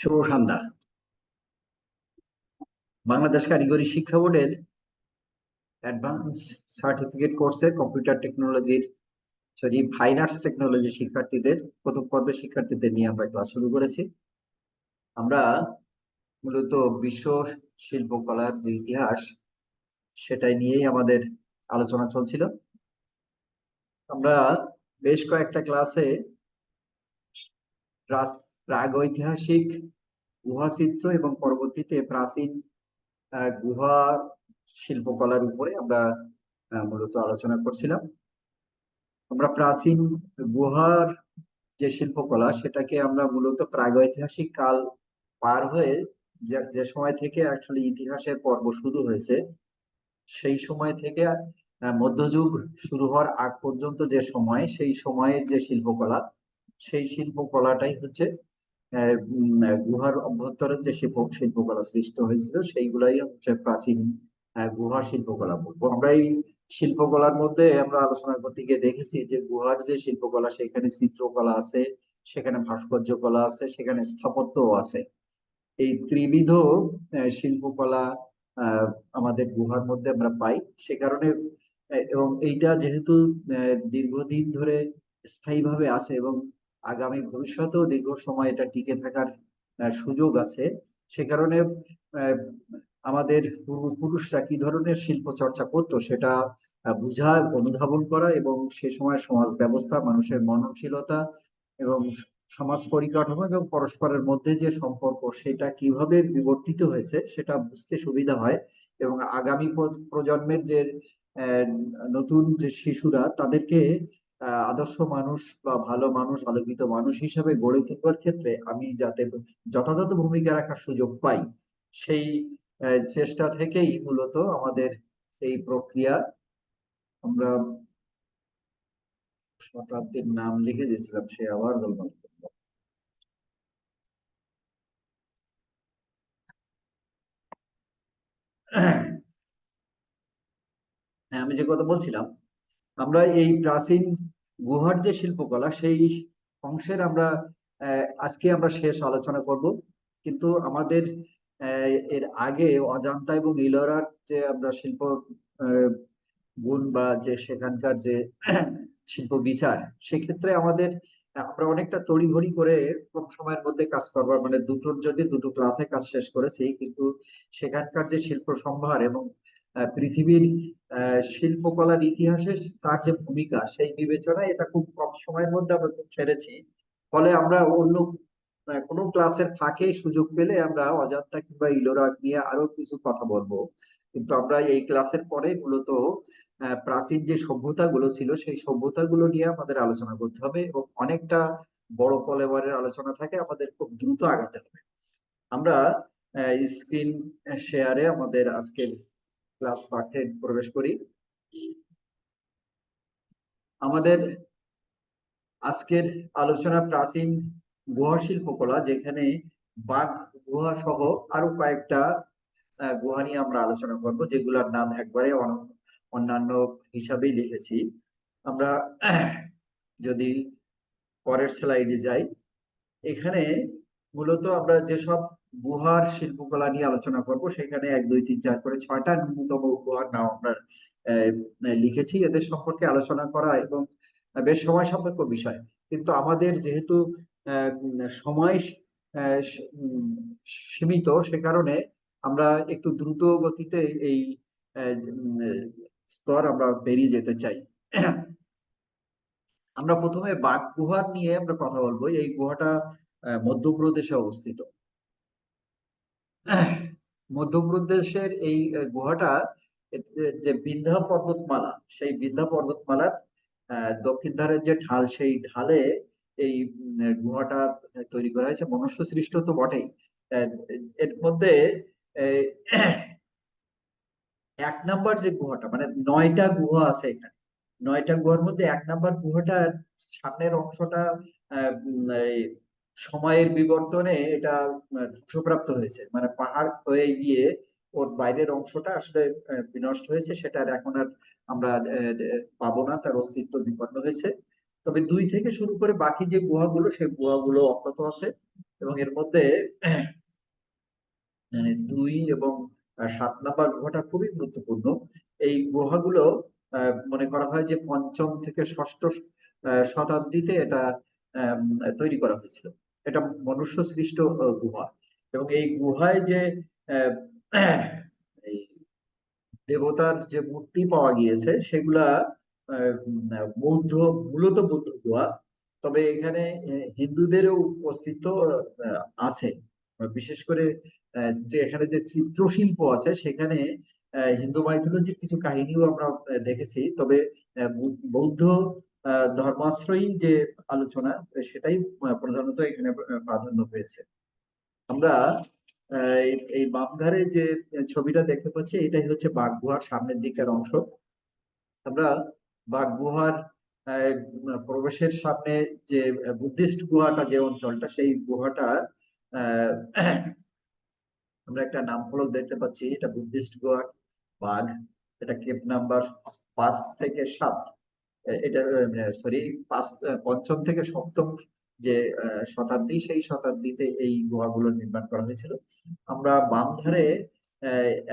শুভ সন্ধ্যা। বাংলাদেশ কারিগরি শিক্ষা বোর্ডের অ্যাডভান্স সার্টিফিকেট কোর্সে কম্পিউটার টেকনোলজির, সরি, ফাইন আর্টস টেকনোলজি শিক্ষার্থীদের, প্রথম পর্বের শিক্ষার্থীদের নিয়ে আমরা ক্লাস শুরু করেছি। আমরা মূলত বিশ্ব শিল্পকলার যে ইতিহাস, সেটাই নিয়েই আমাদের আলোচনা চলছিল। আমরা বেশ কয়েকটা ক্লাসে ঐতিহাসিক গুহা চিত্র এবং পরবর্তীতে প্রাচীন গুহা শিল্পকলার উপরে আমরা মূলত আলোচনা করছিলাম। আমরা প্রাচীন গুহার যে শিল্পকলা সেটাকে আমরা মূলত প্রাগৈতিহাসিক কাল পার হয়ে যে সময় থেকে আসলে ইতিহাসের পর্ব শুরু হয়েছে, সেই সময় থেকে মধ্যযুগ শুরু হওয়ার আগ পর্যন্ত যে সময়, সেই সময়ের যে শিল্পকলা, সেই শিল্পকলাটাই হচ্ছে গুহার অভ্যন্তরে যে শিল্প, শিল্পকলা সৃষ্ট হয়েছিল, সেইগুলাই হচ্ছে প্রাচীন গুহার শিল্পকলা বলব। আমরা এই শিল্পকলার মধ্যে আমরা আলোচনা করতে গিয়ে দেখেছি যে গুহার যে শিল্পকলা, সেখানে চিত্রকলা আছে, সেখানে ভাস্কর্য কলা আছে, সেখানে স্থাপত্যও আছে। এই ত্রিবিধ শিল্পকলা আমাদের গুহার মধ্যে আমরা পাই। সে কারণে এবং এইটা যেহেতু দীর্ঘদিন ধরে স্থায়ীভাবে আছে এবং আগামী ভবিষ্যতেও দীর্ঘ সময় এটা টিকে থাকার সুযোগ আছে। সে কারণে আমাদের পূর্বপুরুষরা কি ধরনের শিল্প চর্চা করতো সেটা বুঝা, অনুধাবন করা এবং সে সময় সমাজ ব্যবস্থা, মানুষের মননশীলতা এবং সমাজ পরিকাঠামো এবং পরস্পরের মধ্যে যে সম্পর্ক সেটা কীভাবে বিবর্তিত হয়েছে সেটা বুঝতে সুবিধা হয় এবং আগামী প্রজন্মের যে নতুন যে শিশুরা তাদেরকে আদর্শ মানুষ বা ভালো মানুষ, আলোকিত মানুষ হিসাবে গড়ে তুলবার ক্ষেত্রে আমি যাতে যথাযথ ভূমিকা রাখার সুযোগ পাই, সেই চেষ্টা থেকেই মূলত আমাদের এই প্রক্রিয়া। আমরা শতাব্দীর নাম লিখে দিয়েছিলাম, সে আবার বলব হ্যাঁ আমি যে কথা বলছিলাম, আমরা এই প্রাচীন গুহার যে শিল্পকলা, সেই অংশের আমরা আজকে আমরা শেষ আলোচনা করব। কিন্তু আমাদের এর আগে অজান্তা এবং ইলোরার যে আমরা শিল্প গুণ বা যে সেখানকার যে শিল্প বিচার, সেক্ষেত্রে আমাদের, আমরা অনেকটা তড়িঘড়ি করে কম সময়ের মধ্যে কাজ করবার মানে দুটোর জন্য দুটো ক্লাসে কাজ শেষ করেছি। কিন্তু সেখানকার যে শিল্প সম্ভার এবং পৃথিবীর শিল্পকলার ইতিহাসে তার যে ভূমিকা, সেই বিবেচনায় এটা খুব কম সময়ের মধ্যে আমরা খুব ছেড়েছি। ফলে আমরা অন্য কোনো ক্লাসের ফাঁকে সুযোগ পেলে আমরা অজান্তা কিংবা ইলোরা নিয়ে আরও কিছু কথা বলব। কিন্তু আমরা এই ক্লাসের পরে মূলত প্রাচীন যে সভ্যতা গুলো ছিল, সেই সভ্যতা গুলো নিয়ে আমাদের আলোচনা করতে হবে এবং অনেকটা বড় কলেবারের আলোচনা থাকে আমাদের খুব দ্রুত আগাতে হবে। আমরা স্ক্রিন শেয়ারে আমাদের আজকের ক্লাস পাঠে প্রবেশ করি। আমাদের আজকের আলোচনা প্রাচীন গুহা শিল্পকলা, যেখানে বাঘ, গুহা সহ আরও কয়েকটা গুহা নিয়ে আমরা আলোচনা করব, যেগুলোর নাম একবারে অন্যান্য হিসাবেই লিখেছি। আমরা যদি পরের স্লাইডে যাই, এখানে মূলত আমরা যেসব গুহার শিল্পকলা নিয়ে আলোচনা করব। সেখানে এক, দুই, তিন, চার করে ছয়টা ন্যূনতম গুহার নাম আমরা লিখেছি। এদের সম্পর্কে আলোচনা করা এবং বেশ সময় সাপেক্ষ বিষয়। কিন্তু আমাদের যেহেতু সময় সীমিত, সে কারণে আমরা একটু দ্রুত গতিতে এই স্তর আমরা পেরিয়ে যেতে চাই। আমরা প্রথমে বাঘ গুহার নিয়ে আমরা কথা বলব। এই গুহাটা মধ্যপ্রদেশে অবস্থিত। মধ্যপ্রদেশের এই গুহাটা যে বিন্ধা পর্বতমালা, সেই বিন্ধা পর্বতমালার দক্ষিণ ধারের যে ঢাল, সেই ঢালে এই গুহাটা তৈরি করা হয়েছে। মনুষ্য সৃষ্ট তো বটেই। এর মধ্যে এক নাম্বার যে গুহাটা মানে নয়টা গুহা আছে এখানে। নয়টা গুহার মধ্যে এক নাম্বার গুহাটার সামনের অংশটা সময়ের বিবর্তনে এটা ধ্বংসপ্রাপ্ত হয়েছে। মানে পাহাড় হয়ে গিয়ে ওর বাইরের অংশটা আসলে বিনষ্ট হয়েছে সেটার এখন আর আমরা পাবো না, তার অস্তিত্ব বিপন্ন হয়েছে। তবে দুই থেকে শুরু করে বাকি যে গুহাগুলো সেই গুহাগুলো অক্ষত আছে এবং এর মধ্যে মানে দুই এবং সাত নাম্বার গুহাটা খুবই গুরুত্বপূর্ণ। এই গুহাগুলো মনে করা হয় যে পঞ্চম থেকে ষষ্ঠ শতাব্দীতে এটা তৈরি করা হয়েছিল। এটা মনুষ্য সৃষ্ট গুহা। এবং এই গুহায় যে দেবতার যে মূর্তি পাওয়া গিয়েছে সেগুলা বৌদ্ধ মূলত বৌদ্ধ গুহা। তবে এখানে হিন্দুদেরও উপস্থিত আহ, আছে। বিশেষ করে যে এখানে যে চিত্রশিল্প আছে সেখানে হিন্দু মাইথোলজির কিছু কাহিনীও আমরা দেখেছি। তবে বৌদ্ধ ধর্মাশ্রয়ী যে আলোচনা সেটাই প্রধানত এখানে প্রাধান্য পেয়েছে। আমরা এই বামধারে যে ছবিটা দেখতে পাচ্ছি এটাই হচ্ছে বাঘ গুহার সামনের দিকের অংশ। আমরা বাঘ গুহার আহ, প্রবেশের সামনে যে বুদ্ধিস্ট গুহাটা যে অঞ্চলটা সেই গুহাটা আমরা একটা নাম ফলক দেখতে পাচ্ছি। এটা বুদ্ধিস্ট গুহা বাঘ এটা কেপ নাম্বার পাঁচ থেকে সাত। এটা সরি পাঁচ পঞ্চম থেকে সপ্তম যে শতাব্দী, সেই শতাব্দীতে এই গুহাগুলো নির্মাণ করা হয়েছিল। আমরা বাম ধারে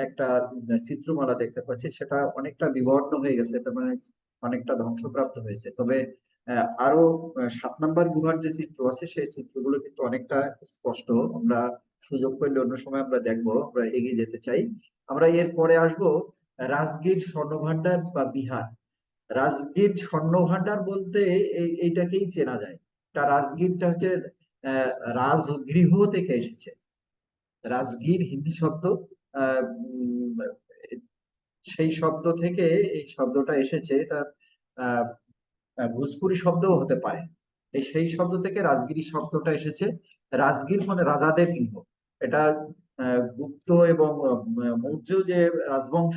একটা চিত্রমালা দেখতে পাচ্ছি, সেটা অনেকটা বিবর্ণ হয়ে গেছে, তার মানে অনেকটা ধ্বংসপ্রাপ্ত হয়েছে। তবে আরও সাত নাম্বার গুহার যে চিত্র আছে, সেই চিত্রগুলো কিন্তু অনেকটা স্পষ্ট। আমরা সুযোগ পেলে অন্য সময় আমরা দেখব, আমরা এগিয়ে যেতে চাই। আমরা এর পরে আসব রাজগীর স্বর্ণভান্ডার বা বিহার। রাজগীর স্বর্ণভান্ডার বলতে এইটাকেই চেনা যায়। তা রাজগীরটা হচ্ছে রাজগৃহ থেকে এসেছে। রাজগীর হিন্দি শব্দ সেই শব্দ থেকে এই শব্দটা এসেছে। এটা ভোজপুরি শব্দও হতে পারে। এই সেই শব্দ থেকে রাজগিরি শব্দটা এসেছে। রাজগীর মানে রাজাদের গৃহ। এটা গুপ্ত এবং মৌর্য যে রাজবংশ,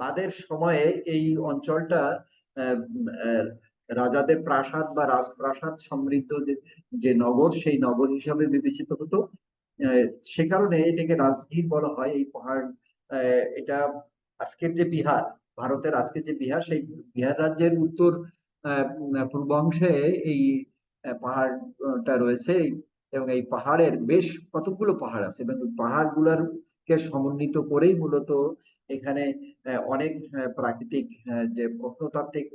তাদের সময়ে এই অঞ্চলটা রাজাদের প্রাসাদ বা রাজপ্রাসাদ সমৃদ্ধ যে নগর সেই নগর হিসাবে বিবেচিত হতো। সে কারণে এটাকে রাজগীর বলা হয়। এই পাহাড় এটা আজকের যে বিহার ভারতের আজকের যে বিহার সেই বিহার রাজ্যের উত্তর উম, পূর্বাংশে এই পাহাড়টা রয়েছে। এবং এই পাহাড়ের বেশ কতগুলো পাহাড় আছে। এবং পাহাড়গুলোর কে সমন্বিত করেই মূলত এখানে অনেক প্রাকৃতিক যে প্রত্নতাত্ত্বিক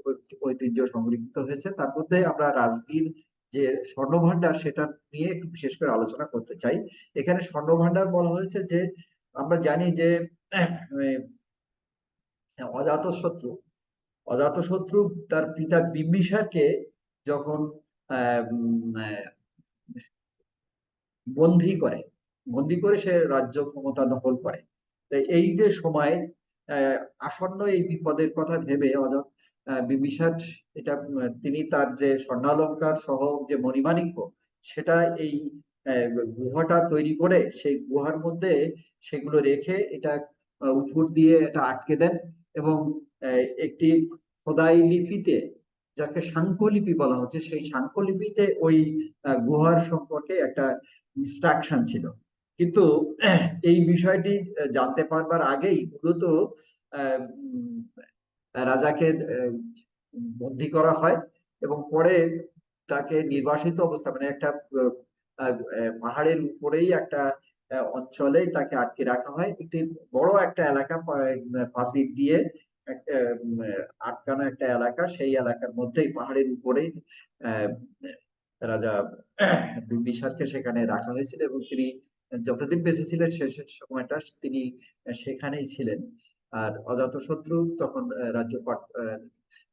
ঐতিহ্য সংরক্ষিত হয়েছে, তার মধ্যে আমরা রাজগীর যে স্বর্ণভান্ডার সেটা নিয়ে একটু বিশেষ করে আলোচনা করতে চাই। এখানে স্বর্ণভান্ডার বলা হয়েছে যে, আমরা জানি যে অজাতশত্রু অজাতশত্রু তার পিতা বিম্বিসারকে যখন বন্দী করে বন্দী করে সে রাজ্য ক্ষমতা দখল করে। এই যে সময় আসন্ন এই বিপদের কথা ভেবে অজাত আহ, বিম্বিসার এটা তিনি তার যে স্বর্ণালঙ্কার সহ যে মণিমাণিক্য সেটা এই গুহাটা তৈরি করে সেই গুহার মধ্যে সেগুলো রেখে এটা উপর দিয়ে এটা আটকে দেন এবং একটি খোদাই লিপিতে যাকে সাংখ্যলিপি বলা হচ্ছে সেই সাংখ্যলিপিতে ওই গুহার সম্পর্কে একটা ইনস্ট্রাকশন ছিল। কিন্তু এই বিষয়টি জানতে পারবার আগেই মূলত রাজাকে বন্দী করা হয় এবং পরে তাকে নির্বাসিত অবস্থা মানে একটা পাহাড়ের উপরেই একটা অঞ্চলে তাকে আটকে রাখা হয়। একটি বড় একটা এলাকা পা- দিয়ে আটকানো একটা এলাকা। সেই এলাকার মধ্যেই পাহাড়ের উপরেই আহ, রাজা বিম্বিসারকে সেখানে রাখা হয়েছিল এবং তিনি যতদিন বেঁচে ছিলেন শেষের সময়টা তিনি সেখানেই ছিলেন। আর অজাতশত্রু তখন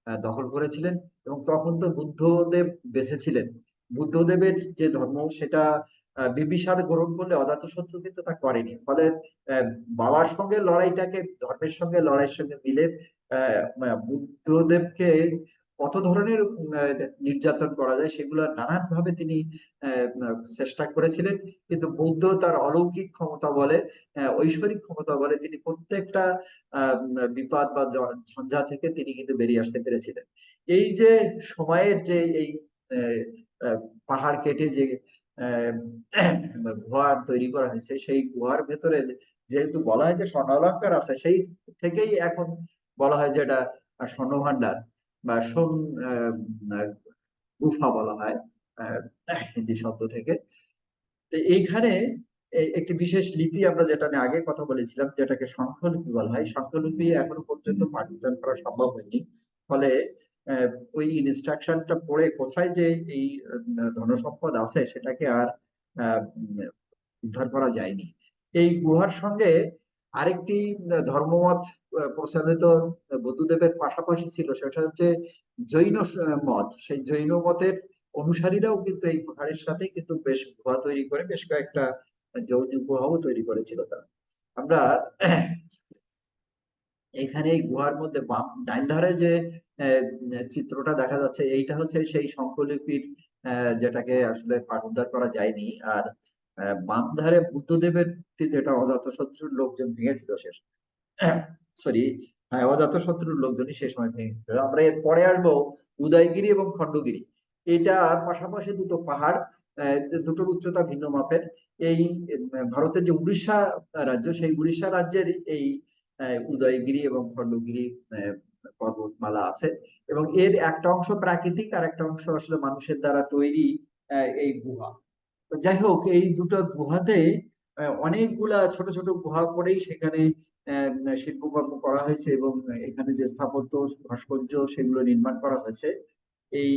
আহ, দখল করেছিলেন এবং তখন তো বুদ্ধদেব বেঁচে ছিলেন। বুদ্ধদেবের যে ধর্ম সেটা আহ, বিম্বিসার গ্রহণ করলে অজাতশত্রু কিন্তু তা করেনি। ফলে বাবার সঙ্গে লড়াইটাকে ধর্মের সঙ্গে লড়াইয়ের সঙ্গে মিলে বুদ্ধদেবকে কত ধরনের নির্যাতন করা যায় সেগুলো নানান ভাবে তিনি চেষ্টা করেছিলেন। কিন্তু বৌদ্ধ তার অলৌকিক ক্ষমতা বলে ঐশ্বরিক ক্ষমতা বলে তিনি প্রত্যেকটা বিপদ বা ঝঞ্ঝা থেকে তিনি কিন্তু বেরিয়ে আসতে পেরেছিলেন। এই যে সময়ের যে এই পাহাড় কেটে যে আহ, গুহা তৈরি করা হয়েছে সেই গুহার ভেতরে যেহেতু বলা হয় যে স্বর্ণালঙ্কার আছে সেই থেকেই এখন বলা হয় যে এটা স্বর্ণভান্ডার বা আহ, গুফা বলা হয় হিন্দি শব্দ থেকে। তো এইখানে একটি বিশেষ লিপি আমরা যেটা নিয়ে আগে কথা বলেছিলাম যেটাকে সংখ্যলিপি বলা হয়। সংখ্যলিপি এখনও পর্যন্ত পাঠ উচ্চারণ করা সম্ভব হয়নি। ফলে ওই ইনস্ট্রাকশনটা পড়ে কোথায় যে এই ধনসম্পদ আছে সেটাকে আর উদ্ধার করা যায়নি। এই গুহার সঙ্গে আরেকটি ধর্মমত প্রচলিত বুদ্ধদেবের পাশাপাশি ছিল সেটা হচ্ছে জৈন মত। সেই জৈন মতের অনুসারীরাও কিন্তু এই পাহাড়ের সাথে কিন্তু বেশ গুহা তৈরি করে বেশ কয়েকটা জৈন গুহাও তৈরি করেছিল তারা। আমরা এখানে এই গুহার মধ্যে বাম ডাইন ধারে যে চিত্রটা দেখা যাচ্ছে এইটা হচ্ছে সেই আহ, যেটাকে আসলে পাঠোদ্ধার করা যায়নি। আর বাম ধারে বুদ্ধদেবের যেটা অজাতশত্রুর লোকজন ভেঙেছিল শেষ সরি হ্যাঁ অজাতশত্রুর লোকজনই সে সময় ভেঙেছিল। আমরা এর পরে আসব উদয়গিরি এবং খণ্ডগিরি। এটা পাশাপাশি দুটো পাহাড় দুটোর উচ্চতা ভিন্ন মাপের। এই ভারতের যে উড়িষ্যা রাজ্য, সেই উড়িষ্যা রাজ্যের এই উদয়গিরি এবং খণ্ডগিরি পর্বতমালা আছে। এবং এর একটা অংশ প্রাকৃতিক আর একটা অংশ আসলে মানুষের দ্বারা তৈরি এই গুহা। যাই হোক, এই দুটো গুহাতে অনেকগুলা ছোট ছোট গুহা করেই সেখানে শিল্পকর্ম করা হয়েছে এবং এখানে যে স্থাপত্য, ভাস্কর্য সেগুলো নির্মাণ করা হয়েছে। এই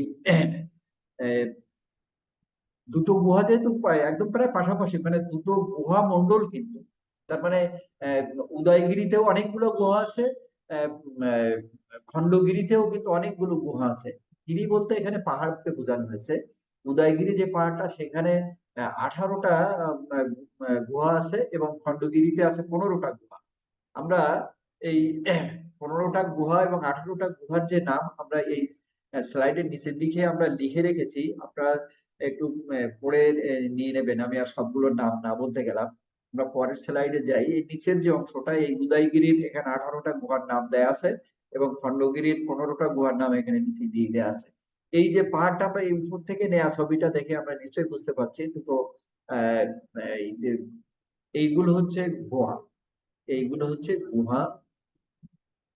দুটো গুহা যেহেতু একদম প্রায় পাশাপাশি মানে দুটো গুহা মন্ডল কিন্তু। তার মানে উদয়গিরিতেও অনেকগুলো গুহা আছে খণ্ডগিরিতেও কিন্তু অনেকগুলো গুহা আছে। গিরি বলতে এখানে পাহাড়কে বোঝানো হয়েছে। উদয়গিরি যে পাহাড়টা, সেখানে আঠারোটা গুহা আছে এবং খণ্ডগিরিতে আছে পনেরোটা গুহা। আমরা এই পনেরোটা গুহা এবং আঠারোটা গুহার যে নাম আমরা এই স্লাইডের নিচের দিকে আমরা লিখে রেখেছি। আপনারা একটু পড়ে নিয়ে নেবেন। আমি আর সবগুলোর নাম না বলতে গেলাম। আমরা পরের স্লাইডে যাই। এই নিচের যে অংশটা, এই উদয়গিরির এখানে আঠারোটা গুহার নাম দেয়া আছে এবং খণ্ডগিরির পনেরোটা গুহার নাম এখানে নিচে দিয়ে দেয়া আছে। এই যে পাহাড়টা আমরা এই উপর থেকে নেওয়া ছবিটা দেখে আমরা নিশ্চয়ই বুঝতে পারছি দুটো এই যে এইগুলো হচ্ছে গুহা এইগুলো হচ্ছে গুহা।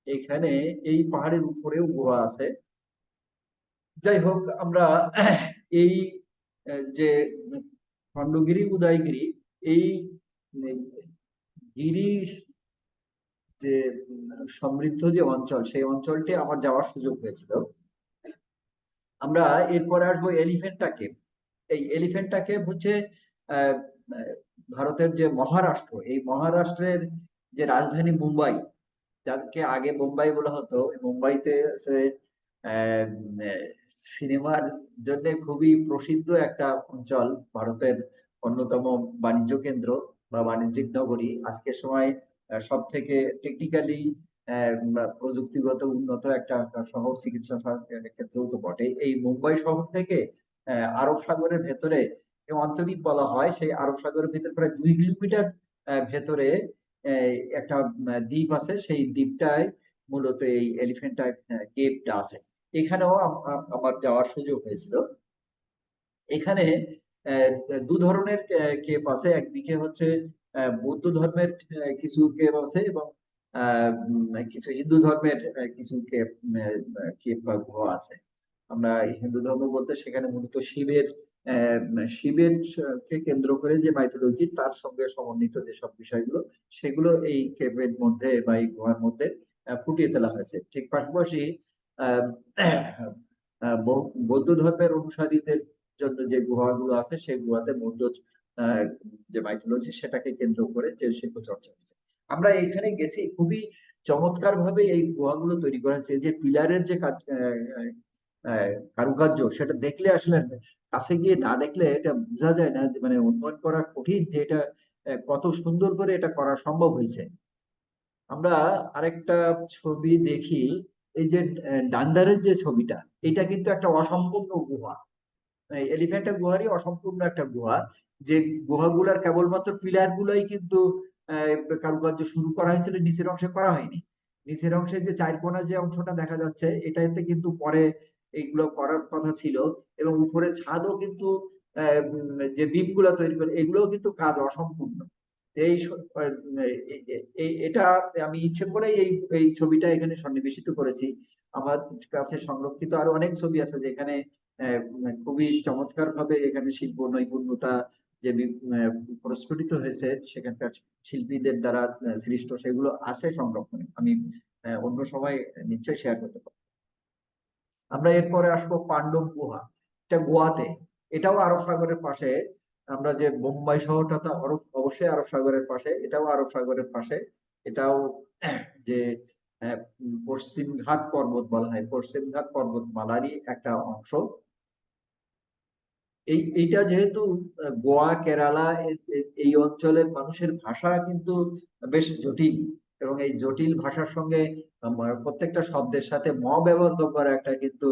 এখানে এই পাহাড়ের উপরেও গুহা আছে। যাই হোক আমরা এই যে খণ্ডগিরি উদয়গিরি এই উম, গিরি যে সমৃদ্ধ যে অঞ্চল সেই অঞ্চলটি আমার যাওয়ার সুযোগ হয়েছিল। আমরা এরপরে আসব এলিফেন্টা কেভ এই এলিফেন্টা কেভ হচ্ছে ভারতের যে মহারাষ্ট্র, এই মহারাষ্ট্রের যে রাজধানী মুম্বাই, যাকে আগে মুম্বাই বলা হতো মুম্বাইতে সিনেমার জন্য খুবই প্রসিদ্ধ একটা অঞ্চল, ভারতের অন্যতম বাণিজ্য কেন্দ্র বা বাণিজ্যিক নগরী। আজকের সময় সব থেকে টেকনিক্যালি প্রযুক্তিগত উন্নত একটা শহর চিকিৎসা ক্ষেত্রেও তো বটে। এই মুম্বাই শহর থেকে আরব সাগরের ভেতরে যে অন্তরীপ বলা হয়, সেই আরব সাগরের ভেতরে প্রায় দুই কিলোমিটার ভেতরে একটা দ্বীপ আছে। সেই দ্বীপটায় মূলত এই এলিফেন্টা কেপটা আছে। এখানেও আম- আম- আমার যাওয়ার সুযোগ হয়েছিল। এখানে দু ধরনের কেপ আছে। একদিকে হচ্ছে বৌদ্ধ ধর্মের কিছু কেপ আছে এবং কিছু হিন্দু ধর্মের কিছু আছে। আমরা হিন্দু ধর্ম বলতে সেখানে মূলত শিবের শিবের কে কেন্দ্র করে যে মাইথোলজি তার সঙ্গে সমন্বিত যেসব বিষয়গুলো, সেগুলো এই কেভের মধ্যে বা এই গুহার মধ্যে ফুটিয়ে তোলা হয়েছে। ঠিক পাশাপাশি বৌদ্ধ ধর্মের অনুসারীদের জন্য যে গুহাগুলো আছে, সেই গুহাতে বৌদ্ধ যে মাইথোলজি সেটাকে কেন্দ্র করে যে শিল্প চর্চা হয়েছে। আমরা এখানে গেছি খুবই চমৎকার ভাবে এই গুহাগুলো তৈরি করা হয়েছে যে পিলারের যে কাজ কারুকার্য সেটা দেখলে আসলে কাছে গিয়ে না দেখলে এটা বোঝা যায় না মানে অনুমান করা কঠিন যে এটা কত সুন্দর করে এটা করা সম্ভব হয়েছে। আমরা আরেকটা ছবি দেখি এই যে আহ, ডান্ডারের যে ছবিটা এটা কিন্তু একটা অসম্পূর্ণ গুহা। এলিফ্যান্টা গুহারই অসম্পূর্ণ একটা গুহা যে গুহাগুলার কেবলমাত্র পিলার গুলাই কিন্তু কারুকার্য শুরু করা হয়েছিল, নিচের অংশে করা হয়নি। নিচের অংশে যে চার কোণা যে অংশটা দেখা যাচ্ছে, এটাতে কিন্তু পরে এইগুলো করার কথা ছিল এবং উপরে ছাদও কিন্তু যে বিমগুলা তৈরি করে, এগুলোও কিন্তু কাজ অসম্পূর্ণ। এই এটা আমি ইচ্ছে করেই এই এই ছবিটা এখানে সন্নিবেশিত করেছি। আমার কাছে সংরক্ষিত আরও অনেক ছবি আছে যেখানে খুবই চমৎকার ভাবে এখানে শিল্প, নৈপুণ্যতা যে প্রস্ফুটিত হয়েছে সেখানকার শিল্পীদের দ্বারা সৃষ্ট সেগুলো আছে সংরক্ষণে। আমি অন্য সময় নিশ্চয়ই শেয়ার করতে পারব। আমরা এরপরে আসব পাণ্ডব গুহা। এটা গোয়াতে এটাও আরব সাগরের পাশে। আমরা যে বোম্বাই শহরটা তো আরব অবশ্যই আরব সাগরের পাশে। এটাও আরব সাগরের পাশে। এটাও যে আহ, উম, পশ্চিম ঘাট পর্বত বলা হয়। পশ্চিম ঘাট পর্বতমালারই একটা অংশ। এই, এইটা যেহেতু গোয়া, কেরালা এই অঞ্চলের মানুষের ভাষা কিন্তু বেশ জটিল এবং এই জটিল ভাষার সঙ্গে প্রত্যেকটা শব্দের সাথে ম ব্যবহার করা একটা কিন্তু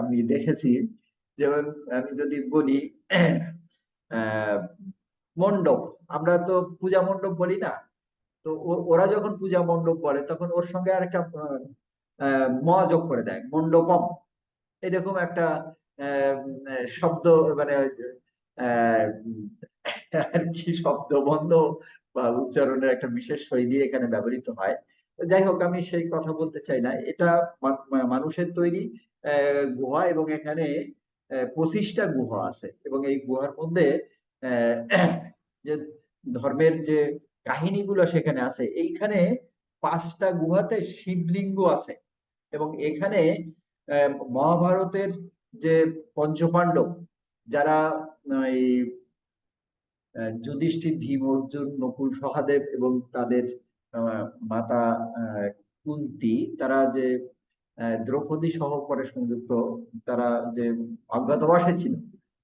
আমি দেখেছি। যেমন আমি যদি বলি মণ্ডপ, আমরা তো পূজা মণ্ডপ বলি না? তো ওরা যখন পূজা মণ্ডপ বলে তখন ওর সঙ্গে আর একটা ম যোগ করে দেয়, মণ্ডপম। এরকম একটা শব্দ মানে আর কি শব্দ বন্ধ বা উচ্চারণের একটা বিশেষ শৈলী এখানে ব্যবহৃত হয়। যাই হোক, আমি সেই কথা বলতে চাই না। এটা মানুষের তৈরি গুহা এবং এখানে পঁচিশটা গুহা আছে এবং এই গুহার মধ্যে যে ধর্মের যে কাহিনীগুলো সেখানে আছে, এইখানে পাঁচটা গুহাতে শিবলিঙ্গ আছে এবং এখানে মহাভারতের যে পঞ্চপাণ্ডব, যারা এই যুধিষ্ঠির, ভীম, অর্জুন, নকুল, সহাদেব এবং তাদের মাতা কুন্তী, তারা যে দ্রৌপদী সহ পরে সংযুক্ত, তারা যে অজ্ঞাতবাসে ছিল,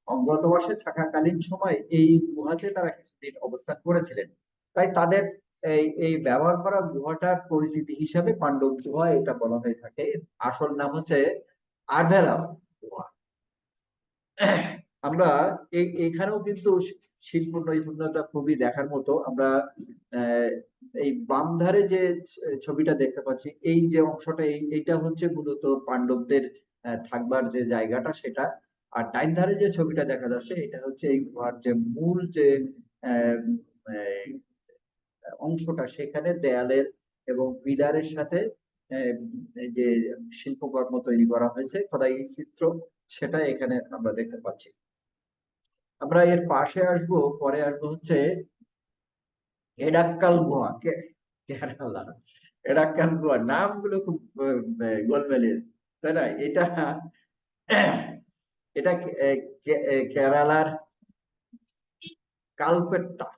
অজ্ঞাতবাসে থাকাকালীন সময় এই গুহাতে তারা কিছুদিন অবস্থান করেছিলেন। তাই তাদের এই এই ব্যবহার করা গুহাটার পরিচিতি হিসাবে পাণ্ডব গুহা এটা বলা হয়ে থাকে। আসল নাম হচ্ছে আরভেলাম গুহা। আমরা এখানেও কিন্তু শিল্প নৈপুণ্যতা খুবই দেখার মতো। আমরা এই বাম ধারে যে ছবিটা দেখতে পাচ্ছি, এই যে অংশটা, এই, এইটা হচ্ছে মূলত পাণ্ডবদের থাকবার যে জায়গাটা সেটা। আর ডাইন ধারে যে ছবিটা দেখা যাচ্ছে, এটা হচ্ছে এই গুহার যে মূল যে অংশটা সেখানে দেয়ালের এবং পিলারের সাথে যে শিল্পকর্ম তৈরি করা হয়েছে, খোদাই চিত্র, সেটা এখানে আমরা দেখতে পাচ্ছি। আমরা এর পাশে আসব, পরে আসব হচ্ছে এডাক্কাল গুহা কেরালা এডাক্কাল গুহা, নামগুলো খুব গোলমেলে, তাই না? এটা এটা কেরালার কালপেট্টা,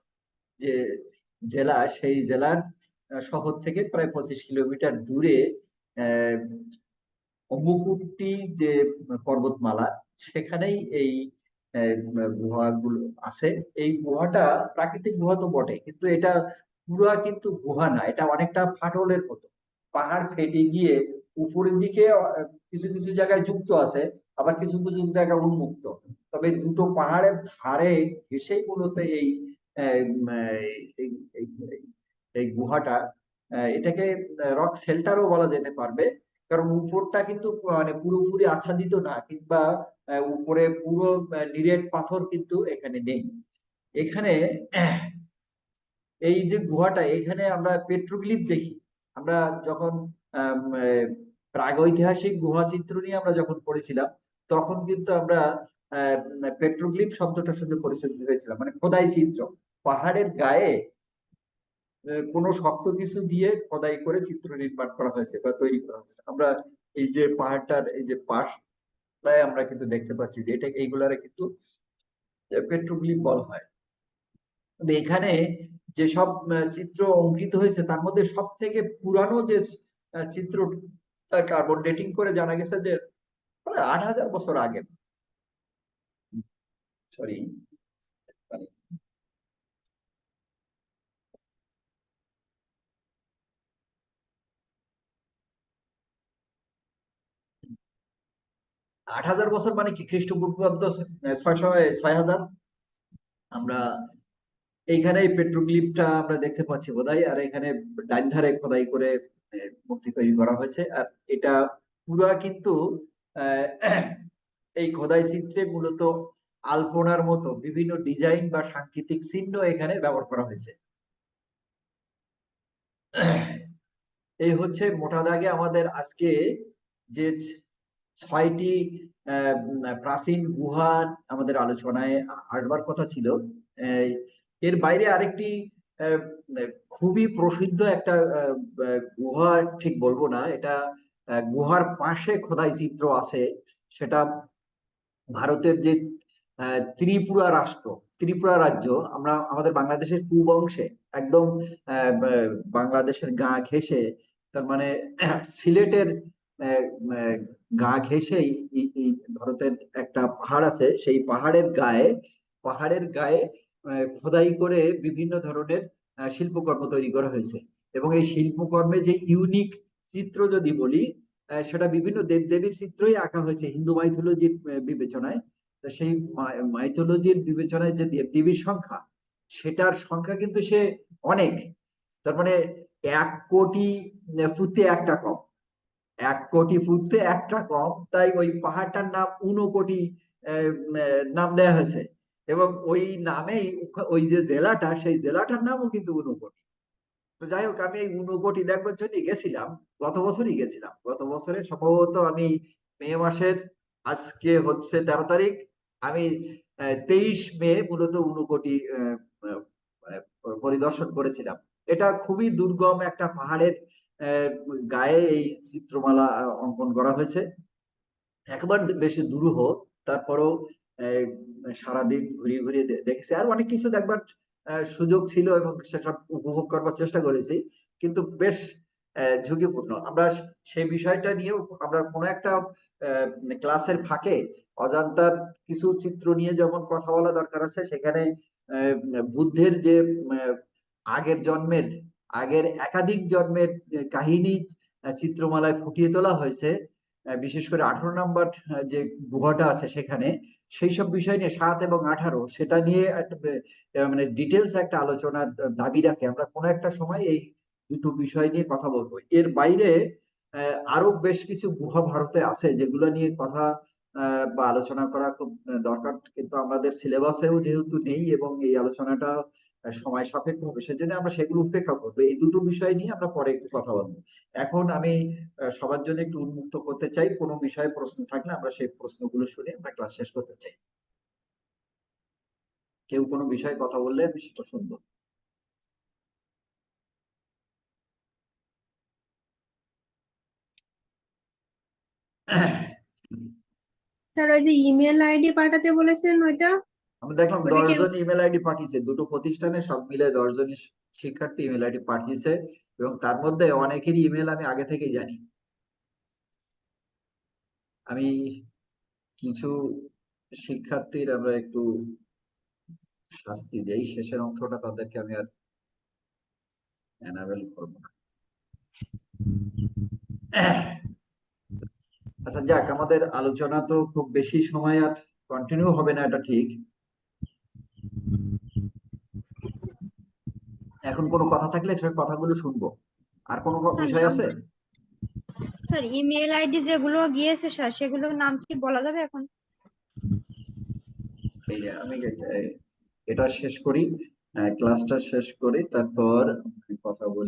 যে জেলা, সেই জেলার শহর থেকে প্রায় পঁচিশ কিলোমিটার দূরে অম্বুকুট্টি যে পর্বতমালা, সেখানেই এই গুহাগুলো আছে। এই গুহাটা প্রাকৃতিক গুহা তো বটে, কিন্তু এটা পুরা কিন্তু গুহা না, এটা অনেকটা ফাটলের মতো। পাহাড় ফেটে গিয়ে উপরের দিকে কিছু কিছু জায়গায় যুক্ত আছে, আবার কিছু কিছু জায়গায় উন্মুক্ত। তবে দুটো পাহাড়ের ধারে ঘেঁষেই মূলত এই এই গুহাটা এটাকে রক শেল্টারও বলা যেতে পারবে। কারণ উপরটা কিন্তু মানে পুরোপুরি আচ্ছাদিত না, কিংবা উপরে পুরো নিরেট পাথর কিন্তু এখানে নেই। এখানে, এই যে গুহাটা, এখানে আমরা পেট্রোগ্লিফ দেখি। আমরা যখন প্রাগৈতিহাসিক গুহা চিত্র নিয়ে আমরা যখন পড়েছিলাম, তখন কিন্তু আমরা পেট্রোগ্লিফ শব্দটার সঙ্গে পরিচিত হয়েছিলাম। মানে খোদাই চিত্র পাহাড়ের গায়ে কোনো শক্ত কিছু দিয়ে খোদাই করে চিত্র নির্মাণ করা হয়েছে বা তৈরি করা হয়েছে। আমরা এই যে পাহাড়টার, এই যে পাশ প্রায় আমরা কিন্তু দেখতে পাচ্ছি যে এটা, এইগুলারে কিন্তু পেট্রোগ্লিফ বলা হয়। এখানে যেসব চিত্র অঙ্কিত হয়েছে, তার মধ্যে সব থেকে পুরানো যে চিত্র কার্বন ডেটিং করে জানা গেছে যে প্রায় আট হাজার বছর আগে। সরি আট হাজার বছর মানে কি? খ্রিস্টপূর্বাব্দ ছয় হাজার? আমরা এইখানে এই পেট্রোগ্লিফটা আমরা দেখতে পাচ্ছি বোধহয়, আর এখানে ডাইন ধারে খোদাই করে মূর্তি তৈরি করা হয়েছে। আর এটা পুরা কিন্তু এই খোদাই চিত্রে মূলত আলপনার মতো বিভিন্ন ডিজাইন বা সাংকেতিক চিহ্ন এখানে ব্যবহার করা হয়েছে। এই হচ্ছে মোটা দাগে আমাদের আজকে যে ছয়টি প্রাচীন গুহার আমাদের আলোচনায় আসবার কথা ছিল। এর বাইরে আরেকটি খুবই প্রসিদ্ধ একটা গুহা ঠিক বলব না, এটা গুহার পাশে খোদাই চিত্র আছে। সেটা ভারতের যে ত্রিপুরা রাষ্ট্র, ত্রিপুরা রাজ্য, আমরা আমাদের বাংলাদেশের পূর্ব অংশে একদম বাংলাদেশের গা ঘেঁষে, তার মানে সিলেটের গা ঘেঁষেই ভারতের একটা পাহাড় আছে, সেই পাহাড়ের গায়ে পাহাড়ের গায়ে খোদাই করে বিভিন্ন ধরনের শিল্পকর্ম তৈরি করা হয়েছে। এবং এই শিল্পকর্মে যে ইউনিক চিত্র যদি বলি সেটা বিভিন্ন দেবদেবীর চিত্রই আঁকা হয়েছে, হিন্দু মাইথোলজির বিবেচনায়। সেই মাইথোলজির বিবেচনায় যে দেবদেবীর সংখ্যা, সেটার সংখ্যা কিন্তু সে অনেক। তার মানে এক কোটি ফুটতে একটা কম। এক কোটি ফুটতে একটা কম, তাই ওই পাহাড়টার নাম উনকোটি নাম দেয়া হয়েছে। এবং ওই নামেই ওই যে জেলাটা, সেই জেলাটার নামও কিন্তু উনকোটি তো যাই হোক, আমি এই উনকোটি দেখবার জন্য গেছিলাম, গত বছরই গেছিলাম। গত বছরে সম্ভবত আমি মে মাসের, আজকে হচ্ছে তেরো তারিখ আমি তেইশ মে মূলত উনকোটি আহ, পরিদর্শন করেছিলাম। এটা খুবই দুর্গম একটা পাহাড়ের গায়ে এই চিত্রমালা অঙ্কন করা হয়েছে। একবার বেশি দুরূহ তারপরও সারাদিন ঘুরিয়ে ঘুরিয়ে দেখেছি। আর অনেক কিছু দেখবার সুযোগ ছিল এবং সেটা উপভোগ করবার চেষ্টা করেছি। কিন্তু বেশ ঝুঁকিপূর্ণ। আমরা সেই বিষয়টা নিয়েও আমরা কোনো একটা ক্লাসের ফাঁকে অজান্তার কিছু চিত্র নিয়ে যেমন কথা বলা দরকার আছে, সেখানে বুদ্ধের যে আগের জন্মের, আগের একাধিক জন্মের কাহিনী চিত্রমালায় ফুটিয়ে তোলা হয়েছে বিশেষ করে আঠারো নম্বর যে গুহাটা আছে সেখানে, সেই সব বিষয় নিয়ে সাত এবং আঠারো, সেটা নিয়ে মানে ডিটেলস একটা আলোচনার দাবি রাখে। আমরা কোনো একটা সময় এই দুটো বিষয় নিয়ে কথা বলব। এর বাইরে আরও বেশ কিছু গুহা ভারতে আছে যেগুলো নিয়ে কথা বা আলোচনা করা খুব দরকার। কিন্তু আমাদের সিলেবাসেও যেহেতু নেই এবং এই আলোচনাটা সময় সাপেক্ষ হবে, সেজন্য আমরা সেগুলো উপেক্ষা করব। এই দুটো বিষয় নিয়ে আমরা পরে একটু কথা বলব। এখন আমি সবার জন্য একটু উন্মুক্ত করতে চাই। কোনো বিষয়ে প্রশ্ন থাকলে আমরা সেই প্রশ্নগুলো শুনে আমরা ক্লাস শেষ করতে চাই। কেউ কোনো বিষয়ে কথা বললে আমি সেটা শুনব। স্যার ওই যে ইমেল আইডি পাঠাতে বলেছেন ওইটা? আমি দেখলাম দশজন ইমেল আইডি পাঠিয়েছে। দুটো প্রতিষ্ঠানে সব মিলে দশজনই শিক্ষার্থী ইমেল আইডি পাঠিয়েছে এবং তার মধ্যে অনেকেরই ইমেল আমি আগে থেকেই জানি। আমি কিছু শিক্ষার্থীর আমরা একটু শাস্তি দেই শেষের অংশটা তাদেরকে আমি আর এনাবেল করব না। আচ্ছা যাক আমাদের আলোচনা তো খুব বেশি সময় আর কন্টিনিউ হবে না এটা ঠিক। এখন কোনো কথা থাকলে সেটা কথাগুলো শুনব। আর কোনো বিষয় আছে? স্যার ইমেল আইডি যেগুলো গিয়েছে স্যার সেগুলোর নাম কি বলা যাবে এখন? আমি এটা শেষ করি ক্লাসটা শেষ করি তারপর কথা বলি।